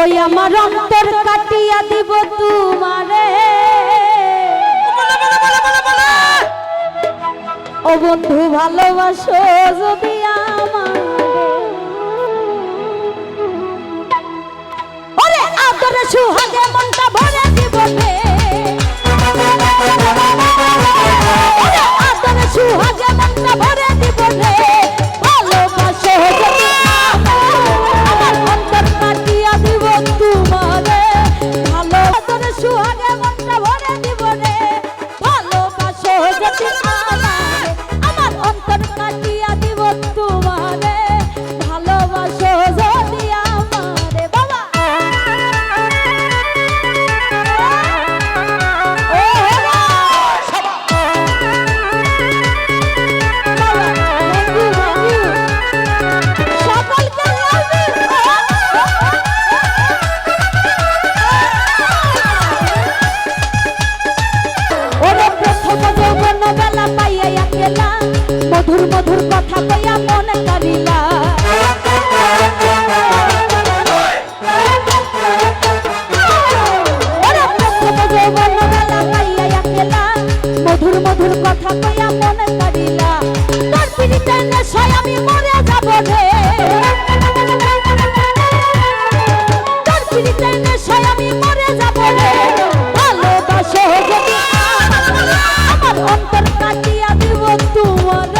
ওই আমার অন্তর কাটিয়া দিব তোমারে। ও বন্ধু ভালোবাসো যদি আমার। আদরে সুহাগে মন সেই নেশায় আমি মরে যাব রে তোর ভালোবাসো আমার অন্তর কাটিয়া দিব তোমার